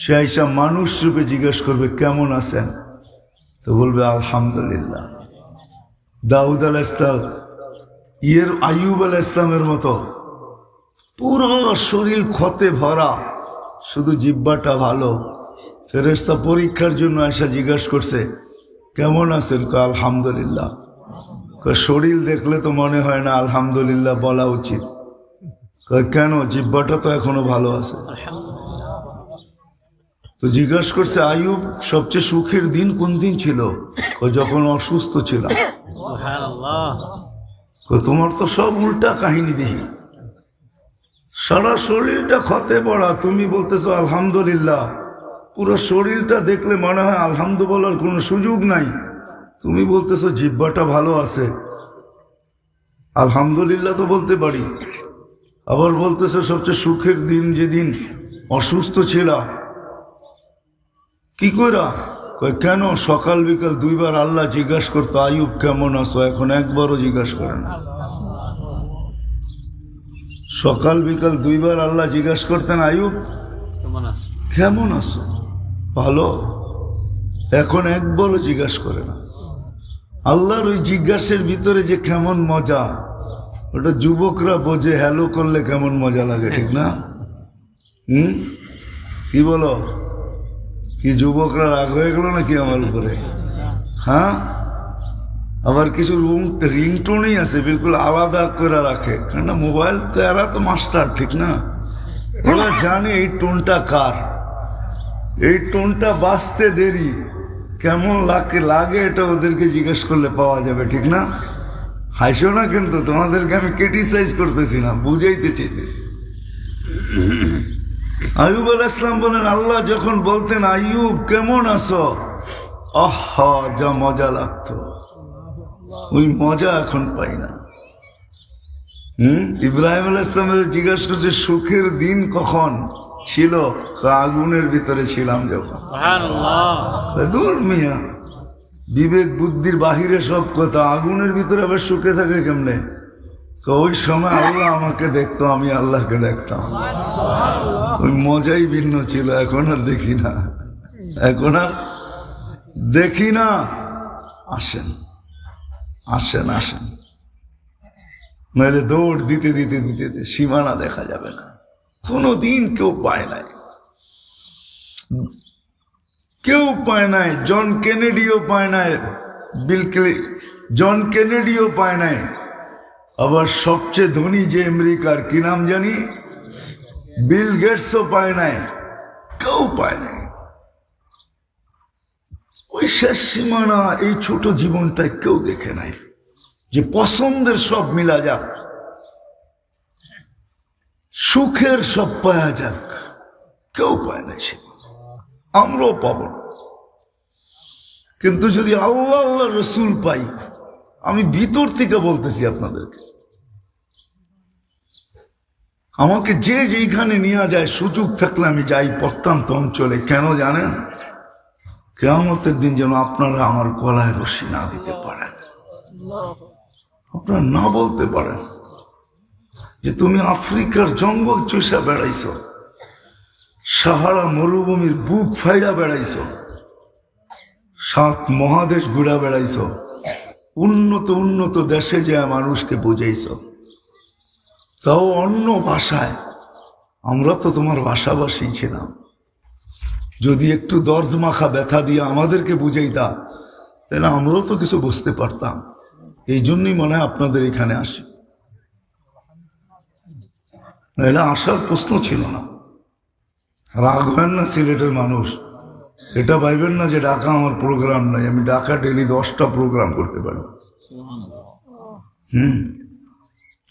সে আইসা মানুষ রূপে জিজ্ঞেস করবে, কেমন আছেন? তো বলবে, আলহামদুলিল্লাহ। দাউদ আল ইসলাম ইয়ের আইয়ুব আল ইসলামের মতো, পুরো শরীর ক্ষতে ভরা, শুধু জিব্বাটা ভালো। ফেরেস্তা পরীক্ষার জন্য এসে জিজ্ঞেস করছে, কেমন আছেন? ক আলহামদুলিল্লাহ। শরীর দেখলে তো মনে হয় না আলহামদুলিল্লাহ বলা উচিত। কেন? জিব্বাটা তো এখনও ভালো আছে। তো জিজ্ঞাসা করছে আয়ুব সবচেয়ে সুখের দিন কোন দিন ছিল? যখন অসুস্থ ছিলাম তোমার তো সব উল্টা কাহিনী দেখি। সারা শরীরটা ক্ষতে পড়া তুমি বলতেছো আলহামদুলিল্লাহ। পুরো শরীরটা দেখলে মনে হয় আলহামদু বলার কোনো সুযোগ নাই। তুমি বলতেছো জিব্বাটা ভালো আছে। আলহামদুলিল্লাহ তো বলতে পারি। আবার বলতেছো সবচেয়ে সুখের দিন যেদিন অসুস্থ ছিল কি কইরা? কেন সকাল বিকাল দুইবার আল্লাহ জিজ্ঞাসা করতো আয়ুব কেমন আছো? এখন একবারও জিজ্ঞাসা করে না। সকাল বিকাল দুইবার আল্লাহ জিজ্ঞাসা করতেন আয়ুব কেমন আছে? কেমন আছো? ভালো? এখন একবারও জিজ্ঞাসা করে না। আল্লাহর ওই জিজ্ঞাসার ভিতরে যে কেমন মজা ওটা যুবকরা বোঝে হ্যালো করলে কেমন মজা লাগে ঠিক না? হুম? কি বলো? কি যুবকরা রাগ হয়ে গেল নাকি আমার উপরে? হ্যাঁ? আবার কিছু রুম রিংটোনই আছে, বিলকুল আলাদা করে রাখে। কেন মোবাইল তো এরা তো মাস্টার, ঠিক না? ওরা জানে এই টোনটা কার। এই টোনটা বাঁচতে দেরি। কেমন লাগে লাগে এটা ওদেরকে জিজ্ঞেস করলে পাওয়া যাবে, ঠিক না? হাসো না কিন্তু, তোমাদেরকে আমি ক্রিটিসাইজ করতেছি না, বুঝাইতে চাইতেছি। আয়ুব আল ইসলাম বলেন আল্লাহ যখন বলতেন আয়ুব কেমন আছো? আহ যা মজা লাগতো। ওই মজা এখন পাই না। হুম? ইব্রাহিম আল ইসলামের জিজ্ঞাসা করছে সুখের দিন কখন ছিল? আগুনের ভিতরে ছিলাম যখন। দূর মিয়া। বিবেক বুদ্ধির বাহিরে সব কথা। আগুনের ভিতরে আবার সুখে থাকে কেমনে? কয়, ওই সময় আল্লাহ আমাকে দেখতো আমি আল্লাহকে দেখতাম। ওই মজাই ভিন্ন ছিল এখন আর দেখি না। এখন আর দেখি না। আসেন আসেন আসেন। নইলে দৌড় দিতে দিতে দিতে দিতে সীমানা দেখা যাবে না। কোনো দিন কেউ পায় নাই। কেউ পায় নাই জন কেনেডিও পায় নাই বিল জন কেনেডিও পায় নাই। আবার সবচেয়ে ধনী যে আমেরিকার, কি নাম জানি? বিল গেটসও পায় নাই, কেউ পায় নাই। ওই শেষ সীমানা, এই ছোট জীবনটায় কেউ দেখে নাই। যে পছন্দের সব মিলা যাক, সুখের সব পাওয়া যাক, কেউ পায় না সে। আমরাও পাবো না। কিন্তু যদি আল্লাহ আল্লাহ রসুল পাই আমি ভিতর থেকে বলতেছি আপনাদেরকে। আমাকে যে যেইখানে নিয়ে যায় সুযোগ থাকলে আমি যাই প্রত্যন্ত অঞ্চলে, কেন জানেন? কেয়ামতের দিন যেন আপনারা আমার গলায় রশি না দিতে পারেন। আপনারা না বলতে পারেন যে তুমি আফ্রিকার জঙ্গল চষা বেড়াইছ, সাহারা মরুভূমির বুক ফাইড়া বেড়াইছ, সাত মহাদেশ ঘুরা বেড়াইছ উন্নত উন্নত দেশে যে মানুষকে বুঝাইছ। তাও অন্য ভাষায়। আমরা তো তোমার ভাষাভাষী ছিলাম। যদি একটু দর্দ মাখা ব্যথা দিয়ে আমাদেরকে বুঝাইতা, তাহলে আমরাও তো কিছু বুঝতে পারতাম। এই জন্যই মনে হয় আপনাদের এখানে আসি। নাহলে আসার প্রশ্ন ছিল না। রাগ হয় না সিলেটের মানুষ। এটা ভাইবেন না যে ঢাকা আমার প্রোগ্রাম নাই, আমি ঢাকা ডেলি দশটা প্রোগ্রাম করতে পারি। হুম।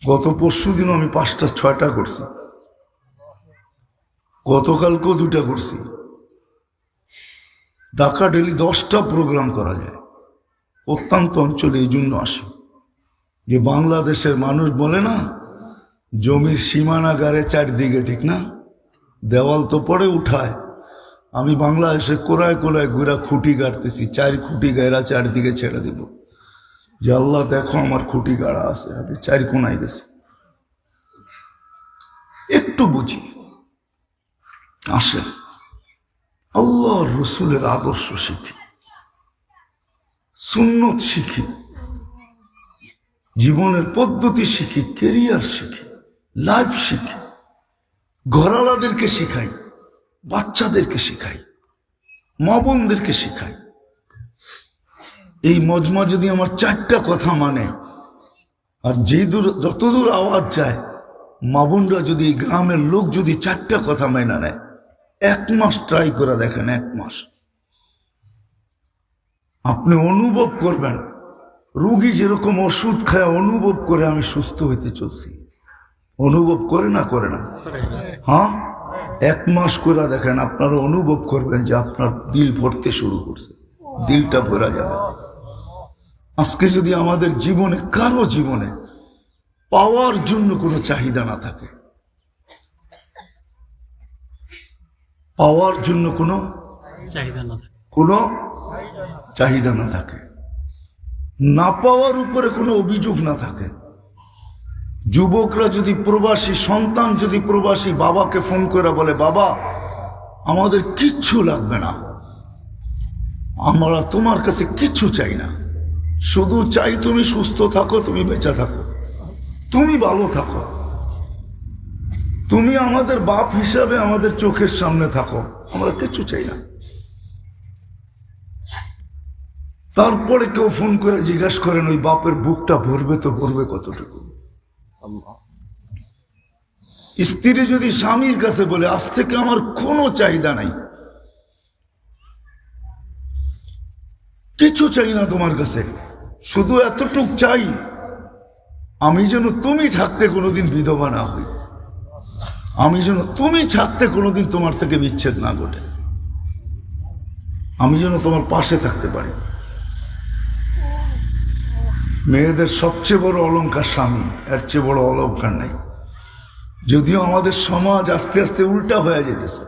গত পরশু দিনও আমি পাঁচটা, ছয়টা করছি। গতকালকেও দুটা করছি। ঢাকা ডেলি দশটা প্রোগ্রাম করা যায়। অত্যন্ত অঞ্চলে এই জন্য আসে। যে বাংলাদেশের মানুষ বলে না, জমির সীমানাগারে চারদিকে ঠিক না, দেওয়াল তো পরে উঠায়। আমি বাংলাদেশে কোরায় কোরায় ঘুরা খুঁটি গাড়তেছি চার খুঁটি গায়রা চারদিকে ছেড়ে দিব। যে আল্লাহ দেখো আমার খুঁটি গাড়া আছে, আমি চার কোনায় গেছি। একটু বুঝি। আসেন। আল্লাহ রসুলের আদর্শ শিখি। সুন্নত শিখি। জীবনের পদ্ধতি শিখি কেরিয়ার শিখি লাইফ শিখি। ঘরালাদেরকে শিখাই, বাচ্চাদেরকে শিখাই মা বোনদেরকে শিখাই। এই মজমা যদি আমার চারটা কথা মানে আর যেই দূর যতদূর আওয়াজ যায়, মা বোনরা যদি গ্রামের লোক যদি চারটা কথা মাইনা নেয়, এক মাস ট্রাই করে দেখেন, এক মাস। আপনি অনুভব করবেন, রুগী যেরকম ওষুধ খায়, অনুভব করে আমি সুস্থ হইতে চলছি। অনুভব করে না করে না? হ্যাঁ? এক মাস করে দেখেন, আপনারা অনুভব করবেন যে আপনার দিল ভরতে শুরু করছে। দিলটা ভরা যাবে। আজকে যদি আমাদের জীবনে কারও জীবনে পাওয়ার জন্য কোনো চাহিদা না থাকে পাওয়ার জন্য কোনো চাহিদা না থাকে। কোনো চাহিদা না থাকে না পাওয়ার উপরে কোনো অভিযোগ না থাকে যুবকরা যদি প্রবাসী সন্তান যদি প্রবাসী বাবাকে ফোন করে বলে বাবা আমাদের কিচ্ছু লাগবে না আমরা তোমার কাছে কিচ্ছু চাই না। শুধু চাই তুমি সুস্থ থাকো, তুমি বেঁচে থাকো। তুমি ভালো থাকো। তুমি আমাদের বাপ হিসাবে আমাদের চোখের সামনে থাকো। আমরা কিছু চাই না। তারপরে কেউ ফোন করে জিজ্ঞাসা করেন, ওই বাপের বুকটা ভরবে তো ভরবে কতটুকু? স্ত্রী যদি স্বামীর কাছে বলে, আজ থেকে আমার কোনো চাহিদা নাই। কিছু চাই না তোমার কাছে। শুধু এতটুক চাই, আমি যেন তুমি থাকতে কোনোদিন বিধবা না হই। আমি যেন তুমি থাকতে কোনোদিন তোমার থেকে বিচ্ছেদ না ঘটে। আমি যেন তোমার পাশে থাকতে পারি। মেয়েদের সবচেয়ে বড় অলংকার স্বামী, এর চেয়ে বড় অলংকার নেই। যদিও আমাদের সমাজ আস্তে আস্তে উল্টা হয়ে যেতেছে,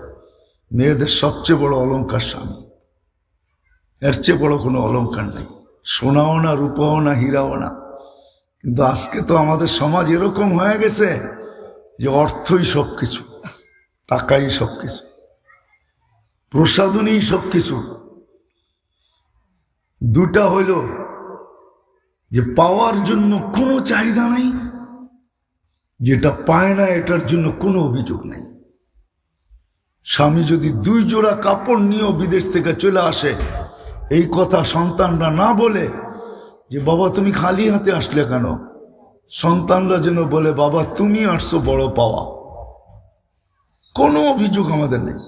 মেয়েদের সবচেয়ে বড় অলংকার স্বামী, এর চেয়ে বড় কোনো অলংকার নেই। সোনাও না, রূপাও না, হীরাও না। কিন্তু আজকে তো আমাদের সমাজ এরকম হয়ে গেছে যে অর্থই সব কিছু টাকাই সব কিছু প্রসাদনই সব কিছু দুটা হইল যে পাওয়ার জন্য কোনো চাহিদা নাই, যেটা পায় না এটার জন্য কোনো অভিযোগ নাই। স্বামী যদি দুই জোড়া কাপড় নিয়েও বিদেশ থেকে চলে আসে এই কথা সন্তানরা না বলে যে, বাবা, তুমি খালি হাতে আসলে কেন? সন্তানরা যেন বলে, বাবা, তুমি আসছো বড় পাওয়া। কোনো অভিযোগ আমাদের নেই।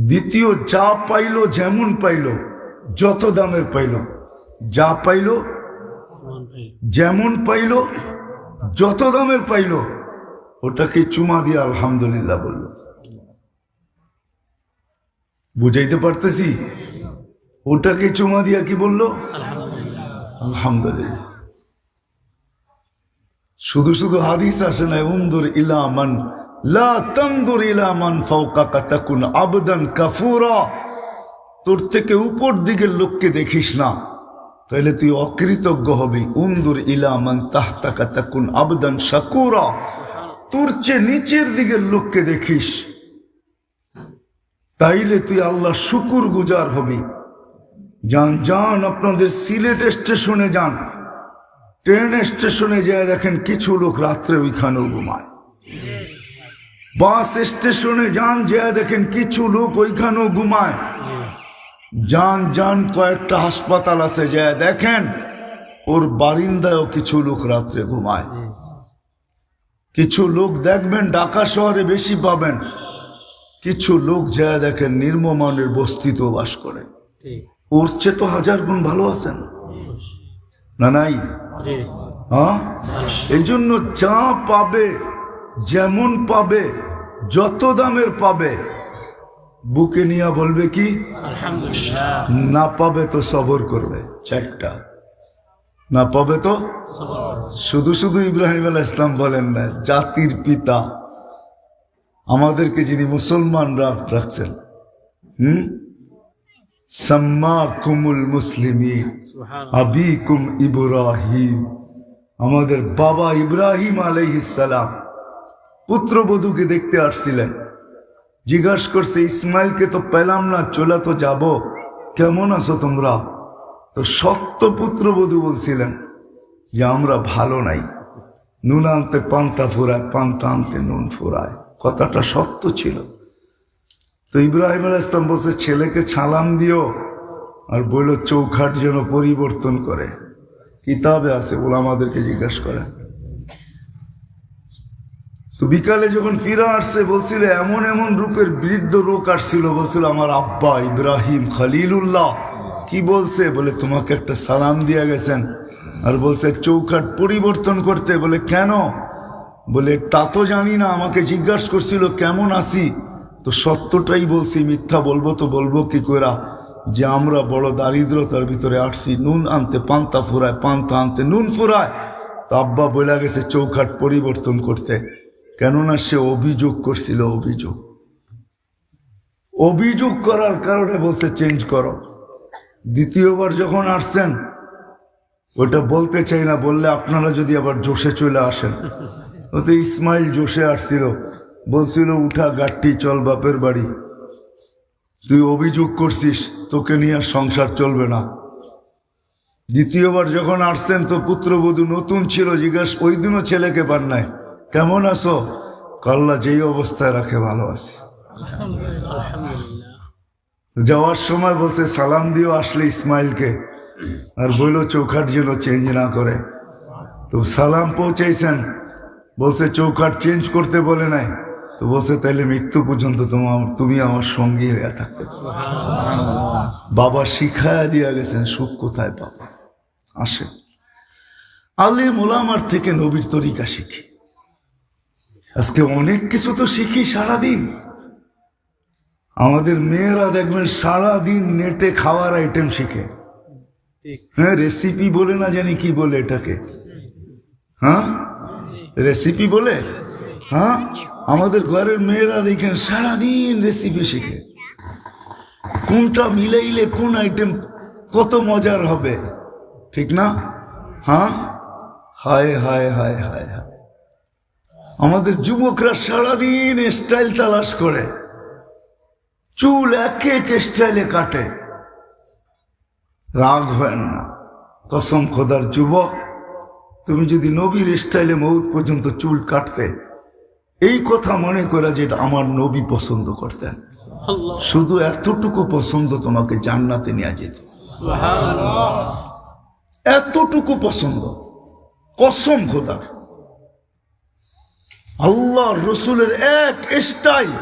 দ্বিতীয়, যা পাইলো যেমন পাইলো, যত দামের পাইলো, যা পাইলো মন যেমন পাইলো, যত দামের পাইলো, ওটাকে চুমা দিয়ে আলহামদুলিল্লাহ বলল। বুঝাইতে পারতেছি? ওটাকে চুমা দিয়া কি বলল? আলহামদুলিল্লাহ। শুধু শুধু হাদিস আসে না উন্দুর ইলামান লা তন্দুর ইলামান ফাওকাকা তাকুন আবদান কাফুরা। তোর থেকে উপর দিকের লোককে দেখিস না। তাহলে তুই অকৃতজ্ঞ হবি। উন্দুর ইলামান তাহতাকা তাকুন আবদান শাকুরা। তোর চেয়ে নিচের দিকের লোককে দেখিস। তাইলে তুই আল্লাহ শুকুর গুজার হবি। যান যান আপনাদের সিলেট স্টেশনে যান। ট্রেন স্টেশনে যায় দেখেন কিছু লোক রাত্রে ওইখানেও ঘুমায়। বাস স্টেশনে যান, যায় দেখেন কিছু লোক ওইখানেও ঘুমায়। যান যান কয়েকটা হাসপাতাল আছে, যায় দেখেন ওর বারিন্দায়ও কিছু লোক রাত্রে ঘুমায়। কিছু লোক দেখবেন ঢাকা শহরে বেশি পাবেন। কিছু লোক যায় দেখেন নির্মমানের বস্তিতেও বাস করে। ওর চেয়ে তো হাজার গুণ ভালো আছেন। না নাই? হ্যাঁ? এই জন্য যা পাবে যেমন পাবে যত দামের পাবে বুকে নিয়ে বলবে কি? না পাবে তো সবর করবে চারটা। না পাবে তো? শুধু শুধু ইব্রাহিম আল ইসলাম বলেন না জাতির পিতা। আমাদেরকে যিনি মুসলমানরা রাখছেন হুম? সাম্মা কুমুল মুসলিমিন সুবহান আবিকুম ইব্রাহিম। আমাদের বাবা ইব্রাহিম আলাইহিসালাম পুত্রবধূকে দেখতে আসছিলেন। জিজ্ঞাসা করছে ইসমাইলকে তো পেলাম না চলে তো যাব। কেমন আছো তোমরা? তো সত্য পুত্রবধূ বলছিলেন যে আমরা ভালো নাই। নুন আনতে পান্তা ফুরায় পান্তা আনতে নুন ফুরায়। কথাটা সত্য ছিল। তো ইব্রাহিম আল ইসলাম বলছে, ছেলেকে ছালাম দিও আর বলল চৌখাট যেন পরিবর্তন করে। কিতাবে আছে ওলামাদেরকে জিজ্ঞাসা করেন। তো বিকালে যখন ফিরে আসছে, বলছিল, এমন এমন রূপের বৃদ্ধ রোগ আসছিল। বলছিল, আমার আব্বা ইব্রাহিম খলিলুল্লাহ। কি বলছে? বলে, তোমাকে একটা সালাম দিয়ে গেছেন। আর বলছে, চৌখাট পরিবর্তন করতে। বলে, কেন? বলে, তা তো জানি না, আমাকে জিজ্ঞাসা করছিল, কেমন আসি তো সত্যটাই বলছি, মিথ্যা বলব তো বলব কি করা যে আমরা বড় দারিদ্রতার ভিতরে আসছি, নুন আনতে পান্তা ফুরায়, পান্তা আনতে নুন ফুরায়। তো আব্বা বলে গেছে চৌখাট পরিবর্তন করতে। কেননা সে অভিযোগ করছিল, অভিযোগ। অভিযোগ করার কারণে বলছে, চেঞ্জ করো। দ্বিতীয়বার যখন আসছেন ওটা বলতে চাই না, বললে আপনারা যদি আবার জোশে চলে আসেন। ওতে ইসমাইল জোশে আসছিল। বলছিল উঠা গাঠটি চল বাপের বাড়ি। তুই অভিযোগ করছিস তোকে নিয়ে আর সংসার চলবে না। দ্বিতীয়বার যখন আসছেন তো পুত্রবধূ নতুন ছিল জিজ্ঞাস ওই দিনও ছেলেকে পান নাই? কেমন আছো? কল্লা যেই অবস্থায় রাখে ভালো আছে। যাওয়ার সময় বলছে সালাম দিও আসলে ইসমাইলকে। আর বলল চৌখাট যেন চেঞ্জ না করে। তো সালাম পৌঁছাইছেন। বলছে চৌখাট চেঞ্জ করতে বলে নাই। তো বলছে তাহলে মৃত্যু পর্যন্ত তোমার তুমি আমার সঙ্গী হয়ে থাকতে বাবা শিখায়া দিয়া গেছেন সুখ কোথায় বাবা আসে। আলে মোলামার থেকে নবীর তরিকা শিখি। আজকে অনেক কিছু তো শিখি সারাদিন। আমাদের মেয়েরা দেখবেন সারাদিন নেটে খাওয়ার আইটেম শিখে। হ্যাঁ রেসিপি বলে না জানি কি বলে এটাকে। হ্যাঁ? রেসিপি বলে? হ্যাঁ? আমাদের ঘরের মেয়েরা দেখেন সারাদিন রেসিপি শিখে। কোনটা মিলাইলে কোন আইটেম কত মজার হবে, ঠিক না? হ্যাঁ? হায় হায় হায় হায় হায়। আমাদের যুবকরা সারাদিন স্টাইল তালাশ করে। চুল এক এক স্টাইলে কাটে। রাগ হয় না। কসম খোদার যুবক। তুমি যদি নবীর স্টাইলে মৌত পর্যন্ত চুল কাটতে এই কথা মনে করা যে এটা আমার নবী পছন্দ করতেন। শুধু এতটুকু পছন্দ তোমাকে জান্নাতে নিয়ে যেত। এতটুকু পছন্দ। কসম খোদার আল্লাহ রসুলের এক স্টাইল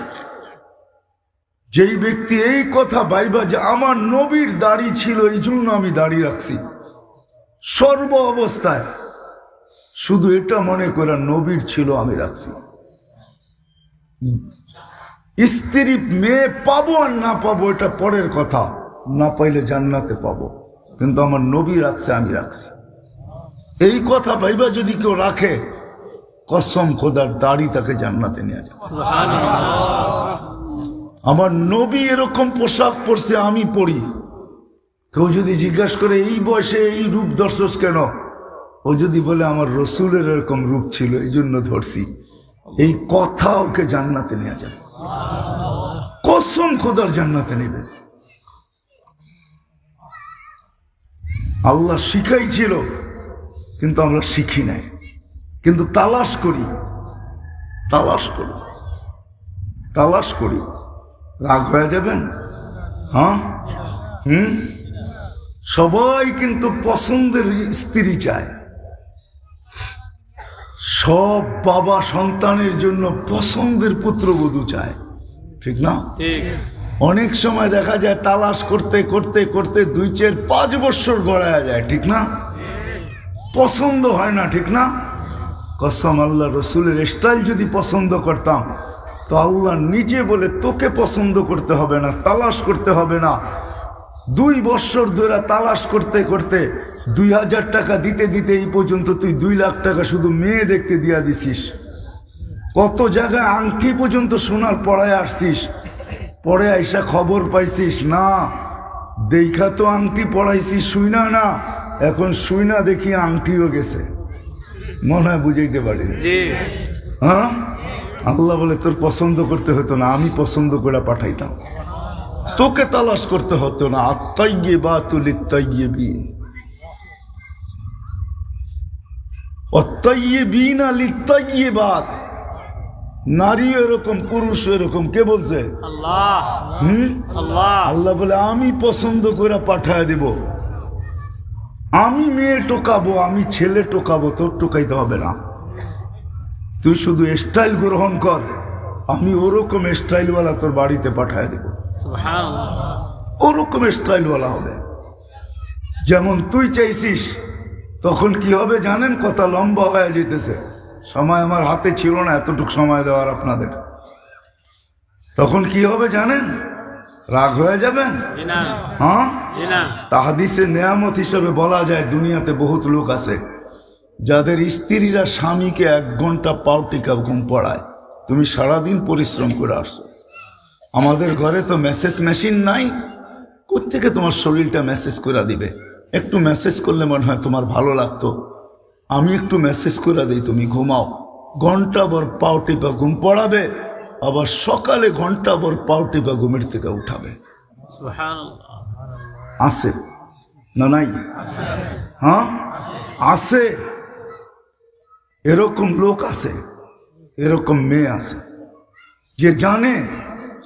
যেই ব্যক্তি এই কথা বাইবা যে আমার নবীর দাড়ি ছিল এই জন্য আমি দাড়ি রাখছি। সর্ব অবস্থায়। শুধু এটা মনে করে নবীর ছিল আমি রাখছি। স্ত্রী মেয়ে পাবো আর না পাবো, এটা পরের কথা। না পাইলে জান্নাতে পাবো। কিন্তু আমার নবী রাখছে, আমি রাখছি। এই কথা ভাইবা যদি কেউ রাখে, কসম খোদার দাড়ি তাকে জান্নাতে নিয়ে যাবে। আমার নবী এরকম পোশাক পরছে, আমি পরি। কেউ যদি জিজ্ঞাসা করে, এই বয়সে এই রূপ দর্শস কেন? ও যদি বলে আমার রসুলের এরকম রূপ ছিল, এই জন্য ধরছি। এই কথা ওকে জান্নাতে নেওয়া যাবে। কসম খোদার জান্নাতে নেবে। আল্লাহ শিখাইছিল, কিন্তু আমরা শিখি নাই। কিন্তু তালাশ করি। তালাশ করি। তালাশ করি। রাগ হয়ে যাবেন? হ্যাঁ? হুম? সবাই কিন্তু পছন্দের স্ত্রী চায়। সব বাবা সন্তানের জন্য পছন্দের পুত্রবধূ চায়। ঠিক না? অনেক সময় দেখা যায় তালাশ করতে করতে করতে দুই চার পাঁচ বছর গড়ায় যায় ঠিক না? পছন্দ হয় না ঠিক না? কসম আল্লাহ রসুলের স্টাইল যদি পছন্দ করতাম তো আল্লাহ নিজে বলে তোকে পছন্দ করতে হবে না তালাশ করতে হবে না। দুই বছর ধরে তালাশ করতে করতে দুই হাজার টাকা দিতে দিতে এই পর্যন্ত তুই দুই লাখ টাকা শুধু মেয়ে দেখতে দিয়া দিছিস। কত জায়গায় আংটি পর্যন্ত সোনার পড়ায় আসছিস। পরে আইসা খবর পাইছিস না দেখা তো আংটি পড়াইছিস শুইনা না এখন শুইনা দেখি আংটিও গেছে। মনে হয় বুঝাইতে পারি। হ্যাঁ? আল্লাহ বলে তোর পছন্দ করতে হতো না আমি পছন্দ করে পাঠাইতাম। তোকে তালাশ করতে হতো না। আত্মাইয়ে বা তুলিত্তাইয়ে বিয়ে অত্যাইয়ে বিন আলিত্তাইয়ে বাদ নারী এরকম পুরুষ এরকম কে বলছে? আল্লাহ। বলে আমি পছন্দ করে পাঠায় দেব। আমি মেয়ে টোকাবো আমি ছেলে টোকাবো তোর টোকাইতে হবে না। তুই শুধু স্টাইল গ্রহণ কর। আমি ওরকম স্টাইলওয়ালা তোর বাড়িতে পাঠায় দেব। সুবহানাল্লাহ। স্টাইল বলা হবে। যেমন তুই চাইছিস তখন কি হবে জানেন? কথা লম্বা হয়ে যেতেছে। সময় আমার হাতে ছিল না এতটুকু সময় দেওয়ার আপনাদের। তখন কি হবে জানেন? রাগ হয়ে যাবেন? হ্যাঁ? তাহাদিসে নেয়ামত হিসেবে বলা যায় দুনিয়াতে বহুত লোক আছে যাদের স্ত্রীরা স্বামীকে এক ঘণ্টা পাউটিকা ঘুম পড়ায়। তুমি সারাদিন পরিশ্রম করে আসছো আমাদের ঘরে তো মেসেজ মেশিন নাই। কোত্থেকে তোমার শরীরটা মেসেজ করে দিবে? একটু মেসেজ করলে মনে হয় তোমার ভালো লাগতো। আমি একটু মেসেজ করে দিই তুমি ঘুমাও। ঘণ্টা ভর পাও টিপা ঘুম পড়াবে আবার সকালে ঘণ্টা ভর পাও টিপা ঘুমের থেকে উঠাবে। আছে না নাই? হ্যাঁ? আছে। এরকম লোক আছে এরকম মেয়ে আছে। যে জানে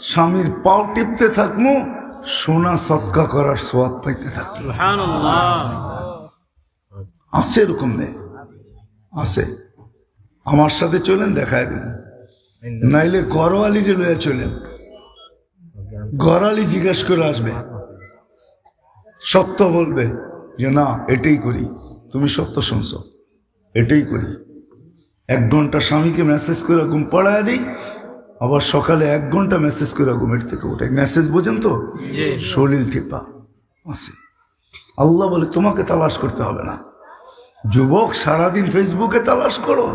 স্বামীর পাও টিপতে থাকব সোনা সৎকা করার সোয়াদ পাইতে থাকব আছে এরকম নেই। আছে। আমার সাথে চলেন দেখায় দিন নাইলে গড়ওয়ালিরে লয়ে চলেন। গড়ালি জিজ্ঞেস করে আসবে। সত্য বলবে যে না এটাই করি। তুমি সত্য শুনছ। এটাই করি। এক ঘণ্টা স্বামীকে মেসেজ করে ঘুম পড়ায় দিই। আবার সকালে এক ঘণ্টা মেসেজ করে ঘুমের থেকে উঠে মেসেজ বোঝেন তো? শরীর টিপা। আছে আল্লাহ বলে তোমাকে তালাশ করতে হবে না। যুবক সারাদিন ফেসবুকে তালাশ করো।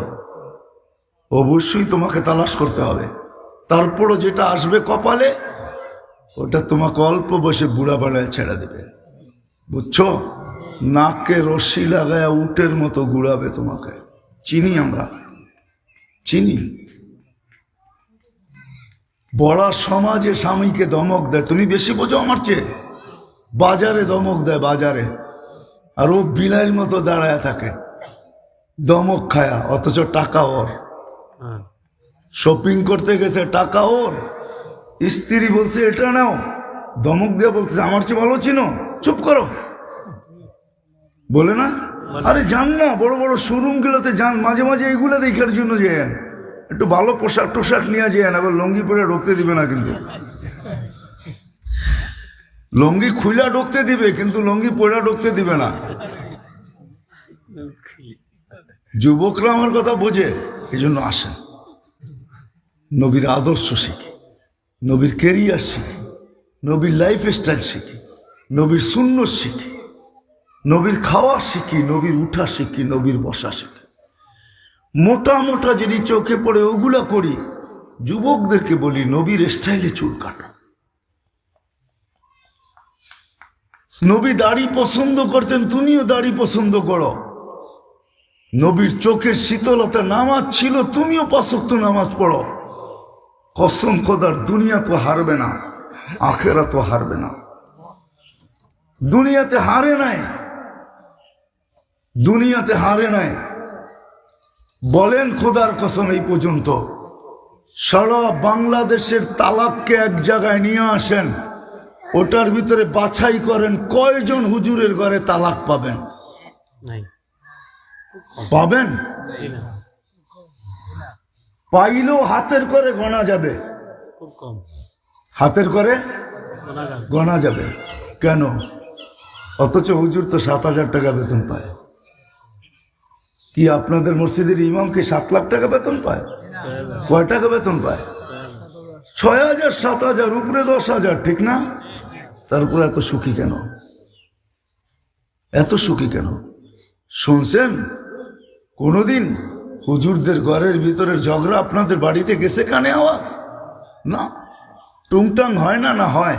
অবশ্যই তোমাকে তালাশ করতে হবে। তারপরও যেটা আসবে কপালে ওটা তোমাকে অল্প বসে বুড়া বাড়ায় ছেড়ে দেবে। বুঝছ? নাকে রশ্মি লাগায় উটের মতো গুড়াবে তোমাকে। চিনি আমরা? চিনি? বড়া সমাজে স্বামীকে দমক দেয়। তুমি বেশি বোঝো আমার চেয়ে? বাজারে দমক দেয় বাজারে। আর ও বিলাইয়ের মতো দাঁড়ায় থাকে। দমক খায়া অথচ টাকা ওর। হ্যাঁ। শপিং করতে গেছে টাকা ওর। স্ত্রী বলছে এটা নাও। দমক দিয়ে বলতেছে আমার চেয়ে ভালো চিনো? চুপ করো। বলে না? আরে যান না বড় বড় শোরুম গুলোতে যান মাঝে মাঝে এগুলো দেখার জন্য যেন একটু ভালো পোশাক টোশাক নিয়ে যেন আবার লঙ্গি পরে ঢুকতে দিবে না কিন্তু। লঙ্গি খুইলা ঢুকতে দিবে, কিন্তু লঙ্গি পরে ঢুকতে দিবে না। যুবকরা আমার কথা বোঝে এই জন্য আসে নবীর আদর্শ শিখি, নবীর কেরিয়ার শিখি, নবীর লাইফ স্টাইল শিখি, নবীর শূন্য শিখি, নবীর খাওয়া শিখি, নবীর উঠা শিখি, নবীর বসা শিখি। মোটা মোটা যদি চোখে পড়ে ওগুলা করি, যুবকদেরকে বলি, নবীর স্টাইলে চুল কাটো। নবী দাড়ি পছন্দ করতেন, তুমিও দাড়ি পছন্দ করো। নবীর চোখের শীতলতা নামাজ ছিল, তুমিও পাশক্ত নামাজ পড়ো। কসম খোদার, দুনিয়া তো হারবে না, আখেরা তো হারবে না। দুনিয়াতে হারে নাই, দুনিয়াতে হারে নাই। বলেন খোদার কসম এই পর্যন্ত। সারা বাংলাদেশের তালাককে এক জায়গায় নিয়ে আসেন ওটার ভিতরে বাছাই করেন কয়জন হুজুরের ঘরে তালাক পাবেন? পাবেন? পাইলেও হাতের করে গণা যাবে। হাতের করে গণা যাবে। কেন? অথচ হুজুর তো সাত হাজার টাকা বেতন পায়। কি আপনাদের মসজিদের ইমাম কি সাত লাখ টাকা বেতন পায়? কয় টাকা বেতন পায়? ছয় হাজার, সাত হাজার, উপরে দশ হাজার, ঠিক না? তারপর এত সুখী কেন? এত সুখী কেন? শুনছেন? কোনোদিন হুজুরদের ঘরের ভিতরের ঝগড়া আপনাদের বাড়িতে গেছে কানে আওয়াজ? না। টুংটাং হয় না না হয়?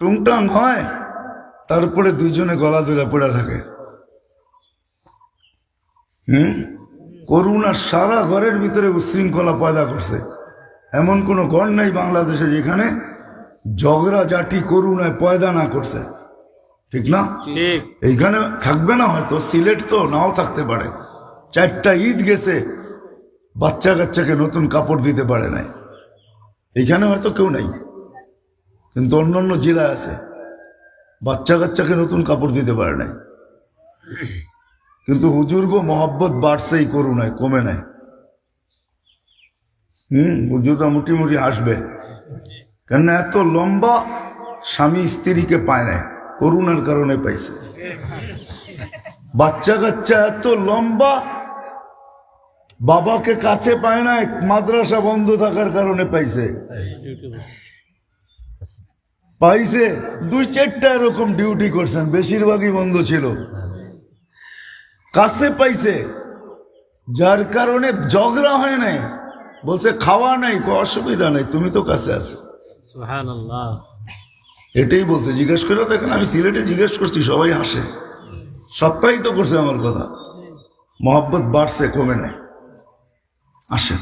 টুংটাং হয়? তারপরে দুইজনে গলা ধরে পড়ে থাকে। হুম? করুণা সারা ঘরের ভিতরে উশৃঙ্খলা পয়দা করছে। এমন কোনো ঘর নাই বাংলাদেশে যেখানে ঝগড়া জাটি করুণায় পয়দা না করছে। ঠিক না? এইখানে থাকবে না হয়তো সিলেট তো নাও থাকতে পারে। চারটা ঈদ গেছে বাচ্চা কাচ্চাকে নতুন কাপড় দিতে পারে নাই। এইখানে হয়তো কেউ নাই কিন্তু অন্য অন্য জেলায় আছে বাচ্চা কাচ্চাকে নতুন কাপড় দিতে পারে নাই। কিন্তু হুজুর হুজুর্গ মহব্বত বাড়ছেই করুণায়, কমে নাই। হুম, হুজুররা মুটি মুটি হাসবে। কেন এত লম্বা স্বামী স্ত্রীকে পায় নাই, করুণার কারণে পাইছে। বাচ্চা কাচ্চা এত লম্বা, বাবাকে কাছে পায় না মাদ্রাসা বন্ধ থাকার কারণে পাইছে। পাইছে দুই চারটা এরকম ডিউটি করছেন, বেশিরভাগই বন্ধ ছিল। কাছে পাইছে। যার কারণে ঝগড়া হয় নাই। বলছে খাওয়া নাই কোনো অসুবিধা নাই তুমি তো কাছে আছো। এটাই বলছে জিজ্ঞেস করে দেখেন আমি সিলেটে জিজ্ঞেস করছি সবাই হাসে। সত্যাই তো করছে আমার কথা। মহব্বত বাড়ছে কমে নাই। আসেন।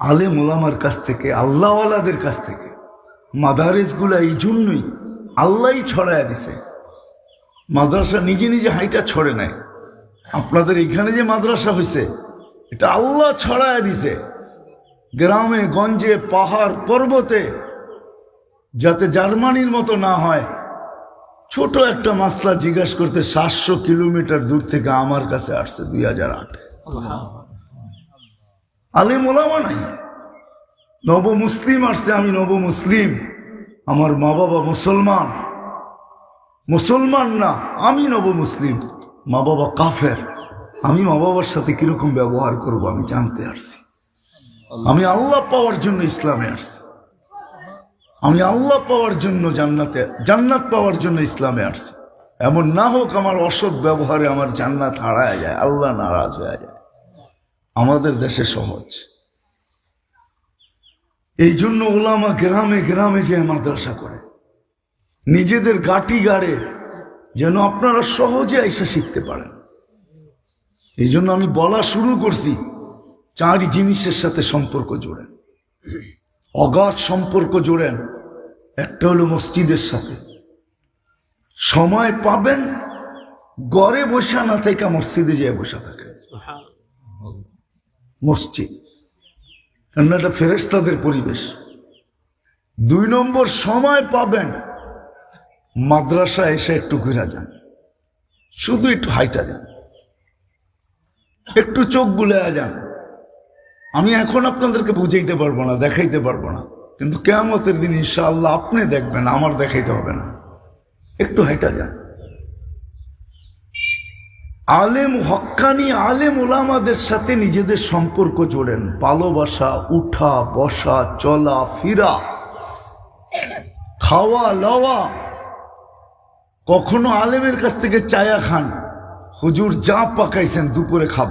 আলে মোলামার কাছ থেকে আল্লাহওয়ালাদের কাছ থেকে মাদারেসগুলা এই জন্যই আল্লাহই ছড়ায় দিছে। মাদ্রাসা নিজে নিজে হাইটা ছড়ে নেয় আপনাদের এইখানে যে মাদ্রাসা হয়েছে এটা আল্লাহ ছড়ায় দিছে। গ্রামে, গঞ্জে, পাহাড়, পর্বতে, যাতে জার্মানির মতো না হয়। ছোট একটা মাসলা জিজ্ঞাসা করতে সাতশো কিলোমিটার দূর থেকে আমার কাছে আসছে দুই হাজার আটে। আলিম ওলামা নাই। নব মুসলিম আসছে, আমি নব মুসলিম। আমার মা বাবা মুসলমান। মুসলমান না, আমি নব মুসলিম। মা বাবা কাফের। আমি মা বাবার সাথে কীরকম ব্যবহার করব আমি জানতে আসছি। আমি আল্লাহ পাওয়ার জন্য ইসলামে আসছি। আমি আল্লাহ পাওয়ার জন্য জান্নাতে জান্নাত পাওয়ার জন্য ইসলামে আসছি। এমন না হোক আমার অসৎ ব্যবহারে আমার জান্নাত হারায় যায় আল্লাহ নারাজ হয়ে যায়। আমাদের দেশে সহজ। এই জন্য ওলামা গ্রামে গ্রামে যে মাদ্রাসা করে নিজেদের গাটি গাড়ে যেন আপনারা সহজে এসে শিখতে পারেন। এই জন্য আমি বলা শুরু করছি, চারি জিনিসের সাথে সম্পর্ক জোড়েন। অগাধ সম্পর্ক জোড়েন, একটা হলো মসজিদের সাথে। সময় পাবেন গড়ে বসা না থেকে মসজিদে যেয়ে বসা থাকে। মসজিদ। কেননা এটা ফেরেস্তাদের পরিবেশ। দুই নম্বর, সময় পাবেন মাদ্রাসা এসে একটু ঘুরা যান। শুধু একটু হাইটা যান। একটু চোখ বুলে যান। আমি এখন আপনাদেরকে বুঝাইতে পারব না, দেখাইতে পারব না। কিন্তু কেমতের দিন ইনশাআল্লাহ আপনি দেখবেন, আমার দেখাইতে হবে না। একটু হাইটা যান। আলেম হক্কানি আলেম ওলামাদের সাথে নিজেদের সম্পর্ক জোড়েন। ভালোবাসা, উঠা, বসা, চলা, ফিরা, খাওয়া, লওয়া। কখনো আলেমের কাছ থেকে চায়া খান। হুজুর যা পাকাইছেন দুপুরে খাব।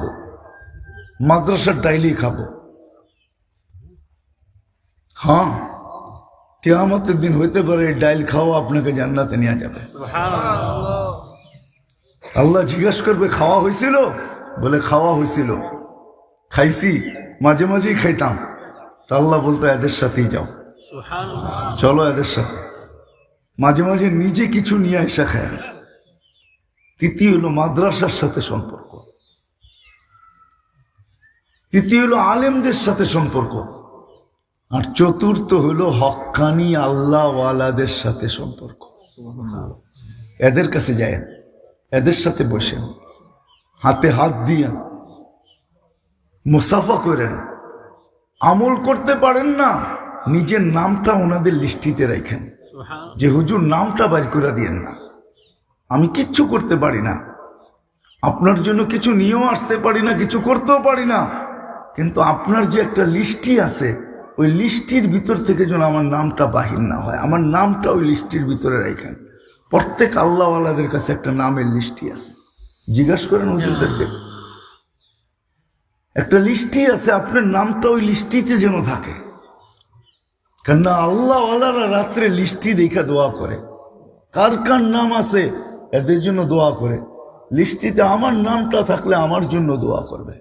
মাদ্রাসার ডাইলি খাব। হ্যাঁ কেয়ামতের দিন হইতে পারে এই ডাইল খাওয়া আপনাকে জান্নাতে নেওয়া যাবে। আল্লাহ আল্লাহ জিজ্ঞেস করবে খাওয়া হয়েছিল বলে খাওয়া হয়েছিল খাইছি মাঝে মাঝেই খাইতাম। তা আল্লাহ বলতো এদের সাথেই যাও। চলো এদের সাথে। মাঝে মাঝে নিজে কিছু নিয়ে এসে খায়। তৃতীয় হলো মাদ্রাসার সাথে সম্পর্ক। তৃতীয় হলো আলেমদের সাথে সম্পর্ক। আর চতুর্থ হলো হক্কানি আল্লাহওয়ালাদের সাথে সম্পর্ক। এদের কাছে যায় এদের সাথে বসেন, হাতে হাত দিয়ে মুসাফা করেন। আমল করতে পারেন না, নিজের নামটা ওনাদের লিস্টিতে রাখেন। যে হুজুর নামটা বাইর করে দিয়েন না। আমি কিচ্ছু করতে পারি না। আপনার জন্য কিছু নিয়েও আসতে পারি না কিছু করতেও পারি না। কিন্তু আপনার যে একটা লিস্টি আছে ওই লিস্টির ভিতর থেকে যেন আমার নামটা বাহির না হয়। আমার নামটা ওই লিস্টির ভিতরে রাখেন প্রত্যেক আল্লাহওয়ালাদের কাছে একটা নামের লিস্টি আছে। জিজ্ঞাসা করেন হুজুরদেরকে একটা লিস্টি আছে আপনার নামটা ওই লিস্টিতে যেন থাকে। কেননা আল্লাহওয়ালারা রাত্রে লিস্টি দেখে দোয়া করে। কার কার নাম আছে, এদের জন্য দোয়া করে। লিস্টিতে আমার নামটা থাকলে আমার জন্য দোয়া করবে।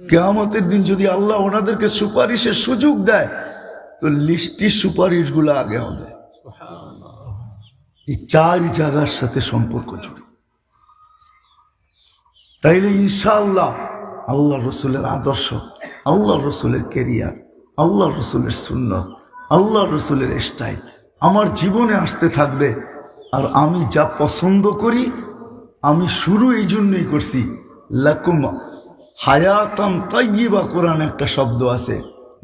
কেয়ামতের দিন যদি আল্লাহ ওনাদেরকে সুপারিশের সুযোগ দেয়, তো লিস্টির সুপারিশগুলো আগে হবে। এই চার জায়গার সাথে সম্পর্ক জুড়ে। তাইলে ইনশাআল্লাহ আল্লাহ রসুলের আদর্শ আল্লাহ রসুলের কেরিয়ার আল্লাহ রসুলের সুন্নত আল্লাহ রসুলের স্টাইল আমার জীবনে আসতে থাকবে, আর আমি যা পছন্দ করি, আমি শুরু এই জন্যই করছি। লাকুম হায়াতাম তাইয়িবা কোরআন একটা শব্দ আছে,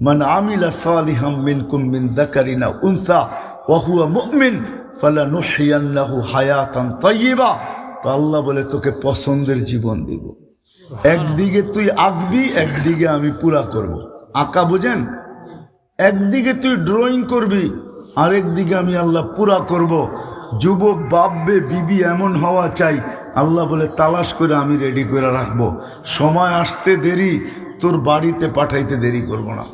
মান আমিলা সালিহাম মিনকুম মিন যাকারিনা উনসা ওয়া হুয়া মুমিন ফালানুহইয়ান্নাহু হায়াতান তাইয়িবা তো আল্লাহ বলে, তোকে পছন্দের জীবন দিব। একদিকে তুই আঁকবি, একদিকে আমি পুরা করব। আঁকা বোঝেন? একদিকে তুই ড্রয়িং করবি, আরেকদিকে আমি আল্লাহ পুরা করব। যুবক বাপবে বিবি এমন হওয়া চাই, আল্লাহ বলে তালাশ করে আমি রেডি করে রাখব। সময় আসতে দেরি, তোর বাড়িতে পাঠাইতে দেরি করব না।